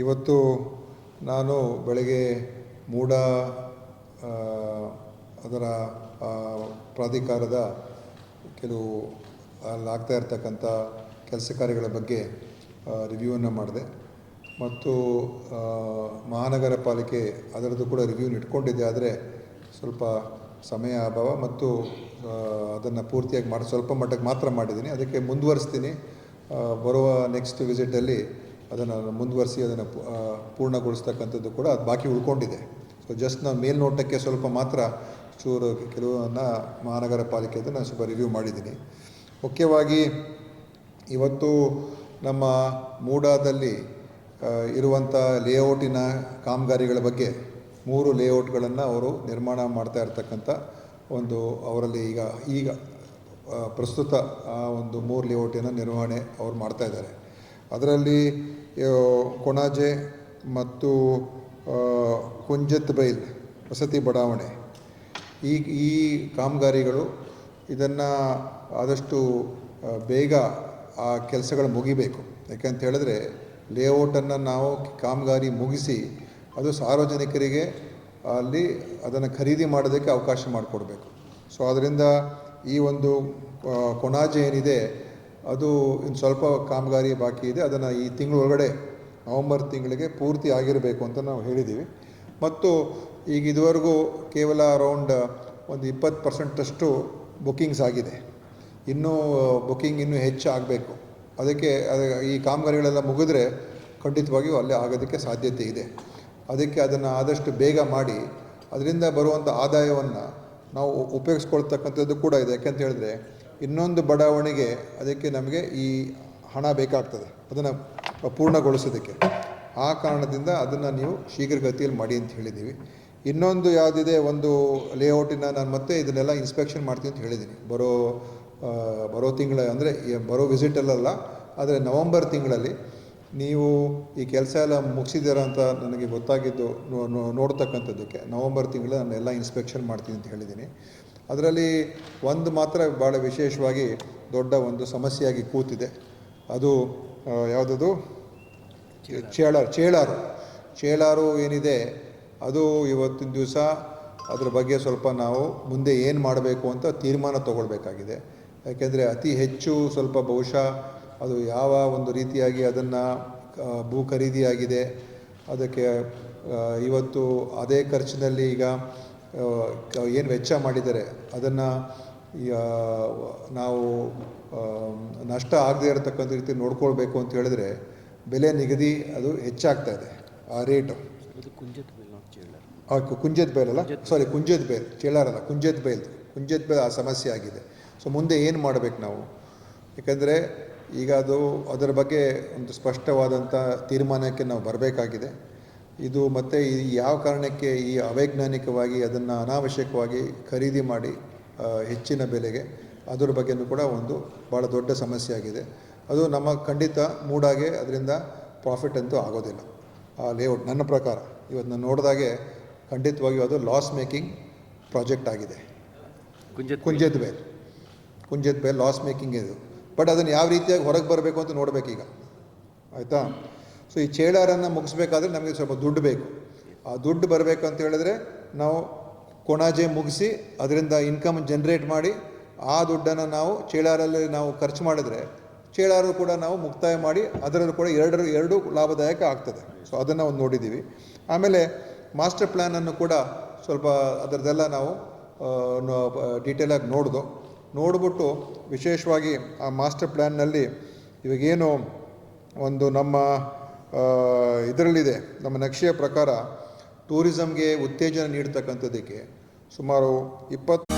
ಇವತ್ತು ನಾನು ಬೆಳಗ್ಗೆ ಮೂಡ ಅದರ ಪ್ರಾಧಿಕಾರದ ಕೆಲವು, ಅಲ್ಲಿ ಆಗ್ತಾ ಇರ್ತಕ್ಕಂಥ ಕೆಲಸ ಕಾರ್ಯಗಳ ಬಗ್ಗೆ ರಿವ್ಯೂವನ್ನು ಮಾಡಿದೆ. ಮತ್ತು ಮಹಾನಗರ ಪಾಲಿಕೆ ಅದರದ್ದು ಕೂಡ ರಿವ್ಯೂನ ಇಟ್ಕೊಂಡಿದ್ದೆ ಆದರೆ ಸ್ವಲ್ಪ ಸಮಯ ಅಭಾವ ಮತ್ತು ಅದನ್ನು ಪೂರ್ತಿಯಾಗಿ ಮಾಡಿ, ಸ್ವಲ್ಪ ಮಟ್ಟಕ್ಕೆ ಮಾತ್ರ ಮಾಡಿದ್ದೀನಿ. ಅದಕ್ಕೆ ಮುಂದುವರಿಸ್ತೀನಿ. ಬರುವ ನೆಕ್ಸ್ಟ್ ವಿಸಿಟಲ್ಲಿ ಅದನ್ನು ಮುಂದುವರಿಸಿ ಅದನ್ನು ಪೂರ್ಣಗೊಳಿಸ್ತಕ್ಕಂಥದ್ದು ಕೂಡ ಅದು ಬಾಕಿ ಉಳ್ಕೊಂಡಿದೆ. ಸೊ ಜಸ್ಟ್ ನಾವು ಮೇಲ್ನೋಟಕ್ಕೆ ಸ್ವಲ್ಪ ಮಾತ್ರ ಚೂರು ಕೆಲವನ್ನು ಮಹಾನಗರ ಪಾಲಿಕೆದು ನಾನು ಸ್ವಲ್ಪ ರಿವ್ಯೂ ಮಾಡಿದ್ದೀನಿ. ಮುಖ್ಯವಾಗಿ ಇವತ್ತು ನಮ್ಮ ಮೂಡಾದಲ್ಲಿ ಇರುವಂಥ ಲೇಔಟಿನ ಕಾಮಗಾರಿಗಳ ಬಗ್ಗೆ ಮೂರು ಲೇಔಟ್ಗಳನ್ನು ಅವರು ನಿರ್ಮಾಣ ಮಾಡ್ತಾ ಇರ್ತಕ್ಕಂಥ ಒಂದು ಅವರಲ್ಲಿ ಈಗ ಈಗ ಪ್ರಸ್ತುತ ಆ ಒಂದು ಮೂರು ಲೇಔಟಿನ ನಿರ್ವಹಣೆ ಅವ್ರು ಮಾಡ್ತಾ ಇದ್ದಾರೆ. ಅದರಲ್ಲಿ ಕೊಣಾಜೆ ಮತ್ತು ಕುಂಜತ್ ಬೈಲ್, ವಸತಿ ಬಡಾವಣೆ. ಈ ಈ ಕಾಮಗಾರಿಗಳು ಇದನ್ನು ಆದಷ್ಟು ಬೇಗ ಆ ಕೆಲಸಗಳು ಮುಗಿಬೇಕು. ಯಾಕೆಂತ ಹೇಳಿದ್ರೆ ಲೇಔಟನ್ನು ನಾವು ಕಾಮಗಾರಿ ಮುಗಿಸಿ, ಅದು ಸಾರ್ವಜನಿಕರಿಗೆ ಅಲ್ಲಿ ಅದನ್ನು ಖರೀದಿ ಮಾಡೋದಕ್ಕೆ ಅವಕಾಶ ಮಾಡಿಕೊಡ್ಬೇಕು. ಸೊ ಅದರಿಂದ ಈ ಒಂದು ಕೊಣಾಜೆ ಏನಿದೆ ಅದು ಇನ್ನು ಸ್ವಲ್ಪ ಕಾಮಗಾರಿ ಬಾಕಿ ಇದೆ. ಅದನ್ನು ಈ ತಿಂಗಳೊಳಗಡೆ ನವಂಬರ್ ತಿಂಗಳಿಗೆ ಪೂರ್ತಿ ಆಗಿರಬೇಕು ಅಂತ ನಾವು ಹೇಳಿದ್ದೀವಿ. ಮತ್ತು ಈಗ ಇದುವರೆಗೂ ಕೇವಲ ಅರೌಂಡ್ ಒಂದು ಇಪ್ಪತ್ತು ಪರ್ಸೆಂಟಷ್ಟು ಬುಕ್ಕಿಂಗ್ಸ್ ಆಗಿದೆ. ಇನ್ನೂ ಬುಕ್ಕಿಂಗ್ ಇನ್ನೂ ಹೆಚ್ಚು ಆಗಬೇಕು. ಅದಕ್ಕೆ ಈ ಕಾಮಗಾರಿಗಳೆಲ್ಲ ಮುಗಿದ್ರೆ ಖಂಡಿತವಾಗಿಯೂ ಅಲ್ಲೇ ಆಗೋದಕ್ಕೆ ಸಾಧ್ಯತೆ ಇದೆ. ಅದಕ್ಕೆ ಅದನ್ನು ಆದಷ್ಟು ಬೇಗ ಮಾಡಿ, ಅದರಿಂದ ಬರುವಂಥ ಆದಾಯವನ್ನು ನಾವು ಉಪಯೋಗಿಸ್ಕೊಳ್ತಕ್ಕಂಥದ್ದು ಕೂಡ ಇದೆ. ಯಾಕೆಂತ ಹೇಳಿದ್ರೆ ಇನ್ನೊಂದು ಬಡಾವಣೆಗೆ ಅದಕ್ಕೆ ನಮಗೆ ಈ ಹಣ ಬೇಕಾಗ್ತದೆ. ಅದನ್ನು ಪೂರ್ಣಗೊಳಿಸೋದಕ್ಕೆ. ಆ ಕಾರಣದಿಂದ ಅದನ್ನು ನೀವು ಶೀಘ್ರಗತಿಯಲ್ಲಿ ಮಾಡಿ ಅಂತ ಹೇಳಿದ್ದೀವಿ. ಇನ್ನೊಂದು ಯಾವುದಿದೆ, ಒಂದು ಲೇಔಟಿನ ನಾನು ಮತ್ತೆ ಇದನ್ನೆಲ್ಲ ಇನ್ಸ್ಪೆಕ್ಷನ್ ಮಾಡ್ತೀನಿ ಅಂತ ಹೇಳಿದ್ದೀನಿ. ಬರೋ ಬರೋ ತಿಂಗಳ, ಅಂದರೆ ಬರೋ ವಿಸಿಟಲ್ಲಲ್ಲ ಆದರೆ ನವಂಬರ್ ತಿಂಗಳಲ್ಲಿ ನೀವು ಈ ಕೆಲಸ ಎಲ್ಲ ಮುಗಿಸಿದ್ದೀರ ಅಂತ ನನಗೆ ಗೊತ್ತಾಗಿದ್ದು ನೋಡ್ತಕ್ಕಂಥದ್ದಕ್ಕೆ ನವಂಬರ್ ತಿಂಗಳ ನಾನು ಎಲ್ಲ ಇನ್ಸ್ಪೆಕ್ಷನ್ ಮಾಡ್ತೀನಿ ಅಂತ ಹೇಳಿದ್ದೀನಿ. ಅದರಲ್ಲಿ ಒಂದು ಮಾತ್ರ ಭಾಳ ವಿಶೇಷವಾಗಿ ದೊಡ್ಡ ಒಂದು ಸಮಸ್ಯೆಯಾಗಿ ಕೂತಿದೆ. ಅದು ಯಾವುದದು? ಚೇಳಾರು. ಚೇಳಾರು. ಚೇಳಾರು ಏನಿದೆ, ಅದು ಇವತ್ತಿನ ದಿವಸ ಅದ್ರ ಬಗ್ಗೆ ಸ್ವಲ್ಪ ನಾವು ಮುಂದೆ ಏನು ಮಾಡಬೇಕು ಅಂತ ತೀರ್ಮಾನ ತಗೊಳ್ಬೇಕಾಗಿದೆ. ಯಾಕೆಂದರೆ ಅತಿ ಹೆಚ್ಚು ಸ್ವಲ್ಪ ಬಹುಶಃ ಅದು ಯಾವ ಒಂದು ರೀತಿಯಾಗಿ ಅದನ್ನು ಭೂ ಖರೀದಿಯಾಗಿದೆ. ಅದಕ್ಕೆ ಇವತ್ತು ಅದೇ ಖರ್ಚಿನಲ್ಲಿ ಈಗ ಏನು ವೆಚ್ಚ ಮಾಡಿದ್ದಾರೆ ಅದನ್ನು ನಾವು ನಷ್ಟ ಆಗದೇ ಇರತಕ್ಕಂಥ ರೀತಿ ನೋಡ್ಕೊಳ್ಬೇಕು ಅಂತ ಹೇಳಿದ್ರೆ ಬೆಲೆ ನಿಗದಿ ಅದು ಹೆಚ್ಚಾಗ್ತಾ ಇದೆ ಆ ರೇಟು. ಕುಂಜದ ಬೇಲಲ್ಲ ಸಾರಿ ಕುಂಜದ ಬೇಲ್ ಚೇಳಾರಲ್ಲ ಕುಂಜದ ಬೇಲ್. ಕುಂಜದ ಬೇಲ್ ಆ ಸಮಸ್ಯೆ ಆಗಿದೆ. ಸೊ ಮುಂದೆ ಏನು ಮಾಡಬೇಕು ನಾವು? ಯಾಕಂದರೆ ಈಗ ಅದು ಅದರ ಬಗ್ಗೆ ಒಂದು ಸ್ಪಷ್ಟವಾದಂಥ ತೀರ್ಮಾನಕ್ಕೆ ನಾವು ಬರಬೇಕಾಗಿದೆ. ಇದು ಮತ್ತೆ ಈ ಯಾವ ಕಾರಣಕ್ಕೆ ಈ ಅವೈಜ್ಞಾನಿಕವಾಗಿ ಅದನ್ನು ಅನಾವಶ್ಯಕವಾಗಿ ಖರೀದಿ ಮಾಡಿ ಹೆಚ್ಚಿನ ಬೆಲೆಗೆ ಅದರ ಬಗ್ಗೆನೂ ಕೂಡ ಒಂದು ಭಾಳ ದೊಡ್ಡ ಸಮಸ್ಯೆ ಆಗಿದೆ ಅದು ನಮ್ಮ ಖಂಡಿತ ಮೂಡಾಗೆ ಅದರಿಂದ ಪ್ರಾಫಿಟ್ ಅಂತೂ ಆಗೋದಿಲ್ಲ. ಆ ಲೇಔಟ್ ನನ್ನ ಪ್ರಕಾರ ಇವತ್ತು ನಾನು ನೋಡಿದಾಗೆ ಖಂಡಿತವಾಗಿಯೂ ಅದು ಲಾಸ್ ಮೇಕಿಂಗ್ ಪ್ರಾಜೆಕ್ಟ್ ಆಗಿದೆ. Kunjathbail. Kunjathbail. Loss making ಇದು. ಬಟ್ ಅದನ್ನು ಯಾವ ರೀತಿಯಾಗಿ ಹೊರಗೆ ಬರಬೇಕು ಅಂತ ನೋಡಬೇಕೀಗ. ಆಯಿತಾ? ಸೊ ಈ ಚೇಳಾರನ್ನು ಮುಗಿಸ್ಬೇಕಾದ್ರೆ ನಮಗೆ ಸ್ವಲ್ಪ ದುಡ್ಡು ಬೇಕು. ಆ ದುಡ್ಡು ಬರಬೇಕು ಅಂತ ಹೇಳಿದ್ರೆ ನಾವು ಕೊಣಾಜೆ ಮುಗಿಸಿ ಅದರಿಂದ ಇನ್ಕಮ್ ಜನ್ರೇಟ್ ಮಾಡಿ ಆ ದುಡ್ಡನ್ನು ನಾವು ಚೇಳಾರಲ್ಲಿ ನಾವು ಖರ್ಚು ಮಾಡಿದ್ರೆ ಚೇಳಾರು ಕೂಡ ನಾವು ಮುಕ್ತಾಯ ಮಾಡಿ ಅದರಲ್ಲೂ ಕೂಡ ಎರಡರ ಎರಡು ಲಾಭದಾಯಕ ಆಗ್ತದೆ. ಸೊ ಅದನ್ನು ಒಂದು ನೋಡಿದ್ದೀವಿ ಆಮೇಲೆ ಮಾಸ್ಟರ್ ಪ್ಲ್ಯಾನನ್ನು ಕೂಡ ಸ್ವಲ್ಪ ಅದರದ್ದೆಲ್ಲ ನಾವು ಡೀಟೇಲಾಗಿ ನೋಡ್ದು. ನೋಡ್ಬಿಟ್ಟು ವಿಶೇಷವಾಗಿ ಆ ಮಾಸ್ಟರ್ ಪ್ಲ್ಯಾನ್ನಲ್ಲಿ ಇವಾಗೇನು ಒಂದು ನಮ್ಮ ಇದರಲ್ಲಿದೆ ನಮ್ಮ ನಕ್ಷೆಯ ಪ್ರಕಾರ ಟೂರಿಸಮ್ಗೆ ಉತ್ತೇಜನ ನೀಡ್ತಕ್ಕಂಥದ್ದಕ್ಕೆ ಸುಮಾರು ಇಪ್ಪತ್ತು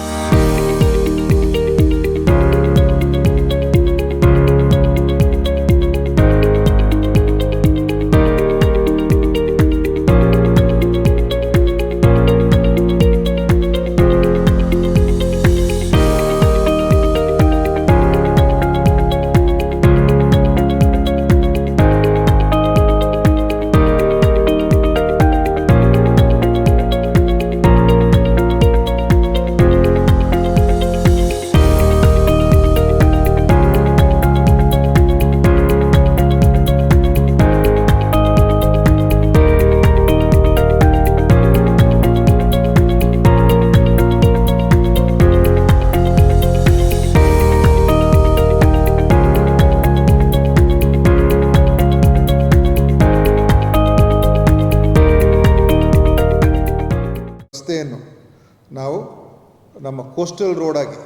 ನಮ್ಮ ಕೋಸ್ಟಲ್ ರೋಡಾಗಿ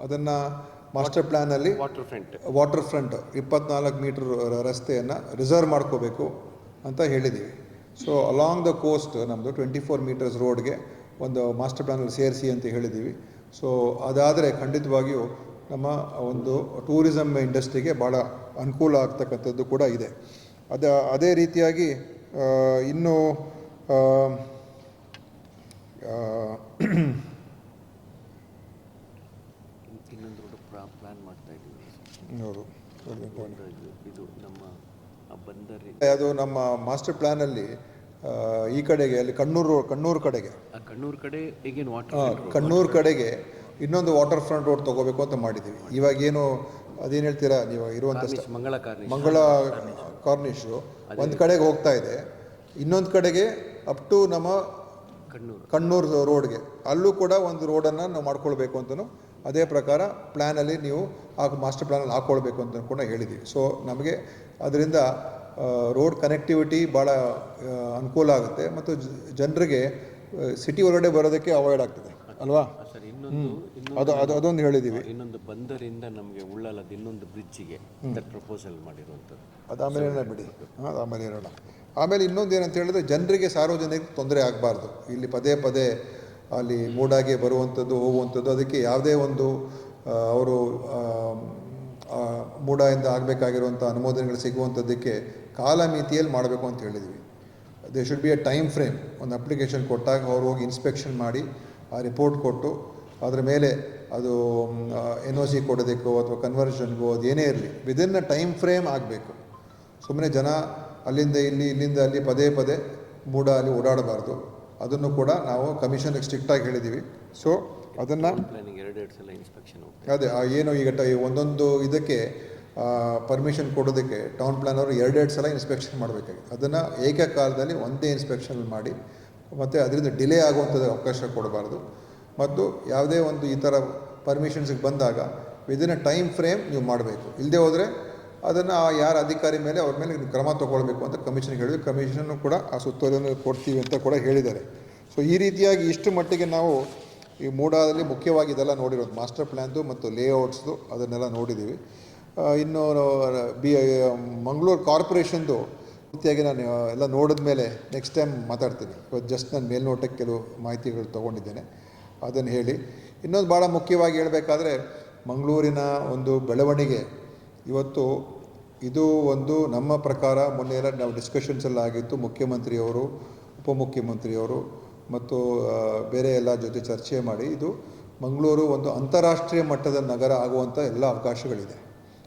ಅದನ್ನು ಮಾಸ್ಟರ್ ಪ್ಲ್ಯಾನಲ್ಲಿ ವಾಟರ್ ಫ್ರಂಟ್ ವಾಟರ್ ಫ್ರಂಟ್ ಇಪ್ಪತ್ನಾಲ್ಕು ಮೀಟರ್ ರಸ್ತೆಯನ್ನು ರಿಸರ್ವ್ ಮಾಡ್ಕೋಬೇಕು ಅಂತ ಹೇಳಿದ್ದೀವಿ ಸೊ ಅಲಾಂಗ್ ದ ಕೋಸ್ಟ್ ನಮ್ಮದು ಟ್ವೆಂಟಿ ಫೋರ್ ಮೀಟರ್ಸ್ ರೋಡ್ಗೆ ಒಂದು ಮಾಸ್ಟರ್ ಪ್ಲ್ಯಾನಲ್ಲಿ ಸೇರಿಸಿ ಅಂತ ಹೇಳಿದ್ದೀವಿ ಸೊ ಅದಾದರೆ ಖಂಡಿತವಾಗಿಯೂ ನಮ್ಮ ಒಂದು ಟೂರಿಸಮ್ ಇಂಡಸ್ಟ್ರಿಗೆ ಭಾಳ ಅನುಕೂಲ ಆಗ್ತಕ್ಕಂಥದ್ದು ಕೂಡ ಇದೆ. ಅದ ಅದೇ ರೀತಿಯಾಗಿ ಇನ್ನೂ ಇನ್ನೊಂದು ಪ್ಲಾನ್ ಮಾಡ್ತಾ ಇದ್ದೀವಿ. ಇದು- ನಮ್ಮ ಬಂದರಿ ಅದು ನಮ್ಮ ಮಾಸ್ಟರ್ ಪ್ಲ್ಯಾನಲ್ಲಿ ಅಲ್ಲಿ ಈ ಕಡೆಗೆ ಅಲ್ಲಿ ಕಣ್ಣೂರು ಕಣ್ಣೂರು ಕಡೆಗೆ. ಕಣ್ಣೂರು ಕಡೆ ಈಗೇನು ಆ, ವಾಟರ್ ಕಣ್ಣೂರು ಕಡೆಗೆ ಇನ್ನೊಂದು ವಾಟರ್ ಫ್ರಂಟ್ ರೋಡ್ ತಗೋಬೇಕು ಅಂತ ಮಾಡಿದ್ದೀವಿ. ಇವಾಗ ಏನು ಅದೇನು ಹೇಳ್ತೀರಾ ನೀವು ಇರುವಂತ ಮಂಗಳ ಕಾರ್ನಿಶ್ ಮಂಗಳ ಕಾರ್ನಿಶು ಒಂದು ಕಡೆಗೆ ಹೋಗ್ತಾ ಇದೆ. ಇನ್ನೊಂದು ಕಡೆಗೆ ಅಪ್ ಟು ನಮ್ಮ ಕಣ್ಣೂರು. ರೋಡ್ಗೆ. ಅಲ್ಲೂ ಕೂಡ ಒಂದು ರೋಡನ್ನು ನಾವು ಮಾಡ್ಕೊಳ್ಬೇಕು ಅಂತಲೂ ಅದೇ ಪ್ರಕಾರ ಪ್ಲ್ಯಾನಲ್ಲಿ ನೀವು ಆ ಮಾಸ್ಟರ್ ಪ್ಲ್ಯಾನಲ್ಲಿ ಹಾಕ್ಕೊಳ್ಬೇಕು ಅಂತ ಕೂಡ ಹೇಳಿದ್ದೀವಿ. ಸೊ ನಮಗೆ ಅದರಿಂದ ರೋಡ್ ಕನೆಕ್ಟಿವಿಟಿ ಭಾಳ ಅನುಕೂಲ ಆಗುತ್ತೆ ಮತ್ತು ಜನರಿಗೆ ಸಿಟಿ ಒಳಗಡೆ ಬರೋದಕ್ಕೆ ಅವಾಯ್ಡ್ ಆಗ್ತದೆ. ಅಲ್ವಾ? ಸರ್ ಇನ್ನೊಂದು ಇನ್ನೊಂದು ಅದು ಅದು ಅದೊಂದು ಹೇಳಿದ್ದೀವಿ. ಇನ್ನೊಂದು ಬಂದರಿಂದ ನಮಗೆ ಉಳ್ಳಾಲದ ಇನ್ನೊಂದು ಬ್ರಿಡ್ಜಿಗೆ ಪ್ರಪೋಸಲ್ ಮಾಡಿರುವಂಥದ್ದು. ಅದು ಆಮೇಲೆ ಹೇಳೋಣ ಬಿಡಿ. ಅದಾಮೇಲೆ ಅದು ಆಮೇಲೆ ಇನ್ನೊಂದು ಏನಂತ ಹೇಳಿದ್ರೆ ಜನರಿಗೆ ಸಾರ್ವಜನಿಕ ತೊಂದರೆ ಆಗಬಾರ್ದು. ಇಲ್ಲಿ ಪದೇ ಪದೇ ಅಲ್ಲಿ ಮೂಡಾಗೆ ಬರುವಂಥದ್ದು, ಹೋಗುವಂಥದ್ದು, ಅದಕ್ಕೆ ಯಾವುದೇ ಒಂದು ಅವರು ಮೂಡಾಯಿಂದ ಆಗಬೇಕಾಗಿರುವಂಥ ಅನುಮೋದನೆಗಳು ಸಿಗುವಂಥದ್ದಕ್ಕೆ ಕಾಲಮಿತಿಯಲ್ಲಿ ಮಾಡಬೇಕು ಅಂತ ಹೇಳಿದ್ವಿ. They should be a time frame ಒಂದು ಅಪ್ಲಿಕೇಶನ್ ಕೊಟ್ಟಾಗ ಅವ್ರು ಹೋಗಿ ಇನ್ಸ್ಪೆಕ್ಷನ್ ಮಾಡಿ, ಆ ರಿಪೋರ್ಟ್ ಕೊಟ್ಟು, ಅದರ ಮೇಲೆ ಅದು ಎನ್ ಒ ಸಿ ಕೊಡೋದಕ್ಕೋ ಅಥವಾ ಕನ್ವರ್ಷನ್ಗೋ ಅದು ಏನೇ ಇರಲಿ ವಿದಿನ್ ಅ ಟೈಮ್ ಫ್ರೇಮ್ ಆಗಬೇಕು. ಸುಮ್ಮನೆ ಜನ ಅಲ್ಲಿಂದ ಇಲ್ಲಿ ಇಲ್ಲಿಂದ ಅಲ್ಲಿ ಪದೇ ಪದೇ ಮೂಡ ಅಲ್ಲಿ ಓಡಾಡಬಾರ್ದು. ಅದನ್ನು ಕೂಡ ನಾವು ಕಮಿಷನ್ಗೆ ಸ್ಟ್ರಿಕ್ಟಾಗಿ ಹೇಳಿದ್ದೀವಿ ಸೊ ಅದನ್ನು ಅದೇ ಏನು ಈಗ ಒಂದೊಂದು ಇದಕ್ಕೆ ಪರ್ಮಿಷನ್ ಕೊಡೋದಕ್ಕೆ ಟೌನ್ ಪ್ಲಾನವರು ಎರಡೆರಡು ಸಲ ಇನ್ಸ್ಪೆಕ್ಷನ್ ಮಾಡಬೇಕಾಗಿದೆ. ಅದನ್ನು ಏಕಕಾಲದಲ್ಲಿ ಒಂದೇ ಇನ್ಸ್ಪೆಕ್ಷನ್ ಮಾಡಿ ಮತ್ತು ಅದರಿಂದ ಡಿಲೇ ಆಗುವಂಥದ್ದು ಅವಕಾಶ ಕೊಡಬಾರ್ದು. ಮತ್ತು ಯಾವುದೇ ಒಂದು ಈ ಥರ ಪರ್ಮಿಷನ್ಸ್ಗೆ ಬಂದಾಗ ವಿದಿನ್ ಅ ಟೈಮ್ ಫ್ರೇಮ್ ನೀವು ಮಾಡಬೇಕು. ಇಲ್ಲದೆ ಹೋದರೆ ಅದನ್ನು ಯಾರ ಅಧಿಕಾರಿ ಮೇಲೆ ಅವ್ರ ಮೇಲೆ ಕ್ರಮ ತಗೊಳ್ಬೇಕು ಅಂತ ಕಮಿಷನ್ಗೆ ಹೇಳಿದ್ವಿ ಕಮಿಷನ್ನು ಕೂಡ ಆ ಸುತ್ತೋಲೆಯನ್ನು ಕೊಡ್ತೀವಿ ಅಂತ ಕೂಡ ಹೇಳಿದ್ದಾರೆ. ಸೊ ಈ ರೀತಿಯಾಗಿ ಇಷ್ಟು ಮಟ್ಟಿಗೆ ನಾವು ಈ ಮೂಡಾದಲ್ಲಿ ಮುಖ್ಯವಾಗಿ ಇದೆಲ್ಲ ನೋಡಿರೋದು. ಮಾಸ್ಟರ್ ಪ್ಲ್ಯಾನ್ದು ಮತ್ತು ಲೇಔಟ್ಸ್ದು ಅದನ್ನೆಲ್ಲ ನೋಡಿದ್ದೀವಿ. ಇನ್ನು ಬಿ ಮಂಗಳೂರು ಕಾರ್ಪೊರೇಷನ್ದು ಪೂರ್ತಿಯಾಗಿ ನಾನು ಎಲ್ಲ ನೋಡಿದ ಮೇಲೆ ನೆಕ್ಸ್ಟ್ ಟೈಮ್ ಮಾತಾಡ್ತೀನಿ. ಇವತ್ತು ಜಸ್ಟ್ ನಾನು ಮೇಲ್ನೋಟಕ್ಕೆ ಕೆಲವು ಮಾಹಿತಿಗಳು ತೊಗೊಂಡಿದ್ದೇನೆ. ಅದನ್ನು ಹೇಳಿ. ಇನ್ನೊಂದು ಭಾಳ ಮುಖ್ಯವಾಗಿ ಹೇಳಬೇಕಾದ್ರೆ, ಮಂಗಳೂರಿನ ಒಂದು ಬೆಳವಣಿಗೆ ಇವತ್ತು ಇದು ಒಂದು ನಮ್ಮ ಪ್ರಕಾರ ಮೊನ್ನೆ ಎಲ್ಲ ನಾವು ಡಿಸ್ಕಷನ್ಸ್ ಎಲ್ಲ ಆಗಿತ್ತು, ಮುಖ್ಯಮಂತ್ರಿಯವರು, ಉಪಮುಖ್ಯಮಂತ್ರಿಯವರು ಮತ್ತು ಬೇರೆ ಎಲ್ಲ ಜೊತೆ ಚರ್ಚೆ ಮಾಡಿ. ಇದು ಮಂಗಳೂರು ಒಂದು ಅಂತಾರಾಷ್ಟ್ರೀಯ ಮಟ್ಟದ ನಗರ ಆಗುವಂಥ ಎಲ್ಲ ಅವಕಾಶಗಳಿದೆ.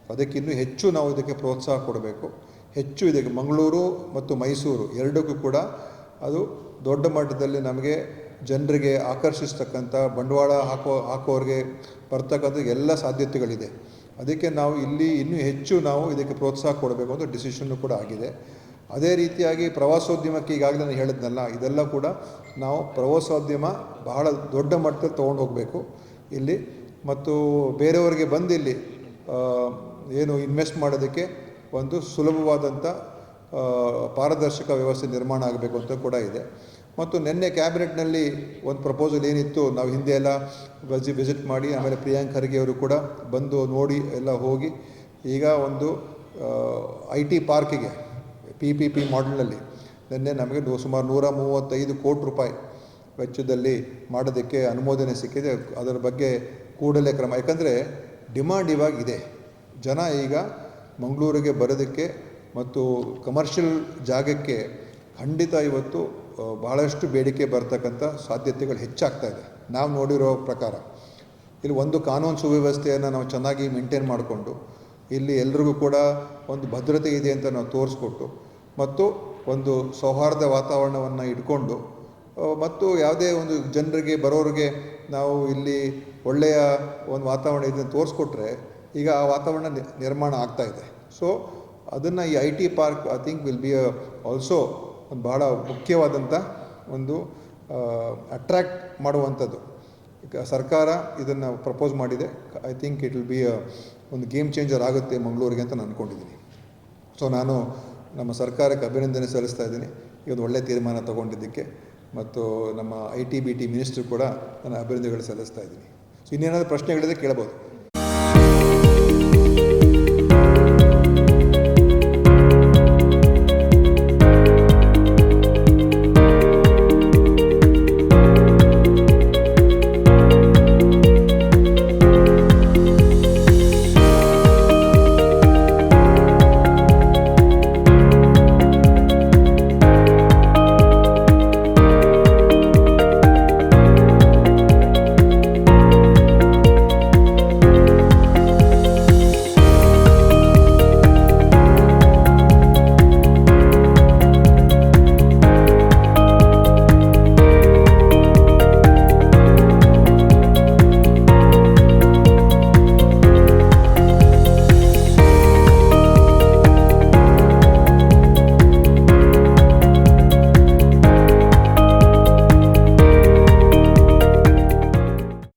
ಅದಕ್ಕಿನ್ನೂ ಹೆಚ್ಚು ನಾವು ಇದಕ್ಕೆ ಪ್ರೋತ್ಸಾಹ ಕೊಡಬೇಕು. ಹೆಚ್ಚು ಇದಕ್ಕೆ ಮಂಗಳೂರು ಮತ್ತು ಮೈಸೂರು ಎರಡಕ್ಕೂ ಕೂಡ ಅದು ದೊಡ್ಡ ಮಟ್ಟದಲ್ಲಿ ನಮಗೆ ಜನರಿಗೆ ಆಕರ್ಷಿಸ್ತಕ್ಕಂಥ ಬಂಡವಾಳ ಹಾಕೋ, ಹಾಕೋರಿಗೆ ಬರ್ತಕ್ಕಂಥ ಎಲ್ಲ ಸಾಧ್ಯತೆಗಳಿದೆ. ಅದಕ್ಕೆ ನಾವು ಇಲ್ಲಿ ಇನ್ನೂ ಹೆಚ್ಚು ನಾವು ಇದಕ್ಕೆ ಪ್ರೋತ್ಸಾಹ ಕೊಡಬೇಕು ಅಂತ ಡಿಸಿಷನ್ನು ಕೂಡ ಆಗಿದೆ. ಅದೇ ರೀತಿಯಾಗಿ ಪ್ರವಾಸೋದ್ಯಮಕ್ಕೆ ಈಗಾಗಲೇ ನಾನು ಹೇಳಿದ್ನಲ್ಲ, ಇದೆಲ್ಲ ಕೂಡ ನಾವು ಪ್ರವಾಸೋದ್ಯಮ ಬಹಳ ದೊಡ್ಡ ಮಟ್ಟದಲ್ಲಿ ತೊಗೊಂಡು ಹೋಗಬೇಕು ಇಲ್ಲಿ. ಮತ್ತು ಬೇರೆಯವರಿಗೆ ಬಂದು ಇಲ್ಲಿ ಏನು ಇನ್ವೆಸ್ಟ್ ಮಾಡೋದಕ್ಕೆ ಒಂದು ಸುಲಭವಾದಂಥ ಪಾರದರ್ಶಕ ವ್ಯವಸ್ಥೆ ನಿರ್ಮಾಣ ಆಗಬೇಕು ಅಂತ ಕೂಡ ಇದೆ. ಮತ್ತು ನಿನ್ನೆ ಕ್ಯಾಬಿನೆಟ್ನಲ್ಲಿ ಒಂದು ಪ್ರಪೋಸಲ್ ಏನಿತ್ತು, ನಾವು ಹಿಂದೆ ಎಲ್ಲ ವಜಿ ವಿಸಿಟ್ ಮಾಡಿ, ಆಮೇಲೆ ಪ್ರಿಯಾಂಕ್ ಖರ್ಗೆ ಅವರು ಕೂಡ ಬಂದು ನೋಡಿ ಎಲ್ಲ ಹೋಗಿ, ಈಗ ಒಂದು ಐ ಟಿ ಪಾರ್ಕಿಗೆ ಪಿ ಪಿ ಪಿ ಮಾಡೆಲ್ನಲ್ಲಿ ನಿನ್ನೆ ನಮಗೆ ಸುಮಾರು ನೂರ ಮೂವತ್ತೈದು ಕೋಟಿ ರೂಪಾಯಿ ವೆಚ್ಚದಲ್ಲಿ ಮಾಡೋದಕ್ಕೆ ಅನುಮೋದನೆ ಸಿಕ್ಕಿದೆ. ಅದರ ಬಗ್ಗೆ ಕೂಡಲೇ ಕ್ರಮ, ಯಾಕಂದರೆ ಡಿಮಾಂಡ್ ಇವಾಗ ಇದೆ. ಜನ ಈಗ ಮಂಗಳೂರಿಗೆ ಬರೋದಕ್ಕೆ ಮತ್ತು ಕಮರ್ಷಿಯಲ್ ಜಾಗಕ್ಕೆ ಖಂಡಿತ ಇವತ್ತು ಬಹಳಷ್ಟು ಬೇಡಿಕೆ ಬರ್ತಕ್ಕಂಥ ಸಾಧ್ಯತೆಗಳು ಹೆಚ್ಚಾಗ್ತಾ ಇದೆ. ನಾವು ನೋಡಿರೋ ಪ್ರಕಾರ. ಇಲ್ಲಿ ಒಂದು ಕಾನೂನು ಸುವ್ಯವಸ್ಥೆಯನ್ನು ನಾವು ಚೆನ್ನಾಗಿ ಮೇಂಟೈನ್ ಮಾಡಿಕೊಂಡು, ಇಲ್ಲಿ ಎಲ್ರಿಗೂ ಕೂಡ ಒಂದು ಭದ್ರತೆ ಇದೆ ಅಂತ ನಾವು ತೋರಿಸ್ಕೊಟ್ಟು, ಮತ್ತು ಒಂದು ಸೌಹಾರ್ದ ವಾತಾವರಣವನ್ನು ಇಟ್ಕೊಂಡು ಮತ್ತು ಯಾವುದೇ ಒಂದು ಜನರಿಗೆ, ಬರೋರಿಗೆ ನಾವು ಇಲ್ಲಿ ಒಳ್ಳೆಯ ಒಂದು ವಾತಾವರಣ ಇದೆ ಅಂತ ತೋರಿಸ್ಕೊಟ್ರೆ, ಈಗ ಆ ವಾತಾವರಣ ನಿರ್ಮಾಣ ಆಗ್ತಾ ಇದೆ. ಸೊ ಅದನ್ನು ಈ I T park I think will be also ಒಂದು ಭಾಳ ಮುಖ್ಯವಾದಂಥ ಒಂದು ಅಟ್ರ್ಯಾಕ್ಟ್ ಮಾಡುವಂಥದ್ದು ಸರ್ಕಾರ ಇದನ್ನು ಪ್ರಪೋಸ್ ಮಾಡಿದೆ. I think it will be ಒಂದು ಗೇಮ್ ಚೇಂಜರ್ ಆಗುತ್ತೆ ಮಂಗಳೂರಿಗೆ ಅಂತ ನಾನು ಅಂದ್ಕೊಂಡಿದ್ದೀನಿ ಸೊ ನಾನು ನಮ್ಮ ಸರ್ಕಾರಕ್ಕೆ ಅಭಿನಂದನೆ ಸಲ್ಲಿಸ್ತಾ ಇದ್ದೀನಿ. ಇದೊಂದು ಒಳ್ಳೆಯ ತೀರ್ಮಾನ ತಗೊಂಡಿದ್ದಕ್ಕೆ. ಮತ್ತು ನಮ್ಮ I T B T minister ಕೂಡ ನನ್ನ ಅಭಿನಂದನೆಗಳು ಸಲ್ಲಿಸ್ತಾ ಇದ್ದೀನಿ. ಸೊ ಇನ್ನೇನಾದರೂ ಪ್ರಶ್ನೆಗಳಿದೆ ಕೇಳ್ಬೋದು.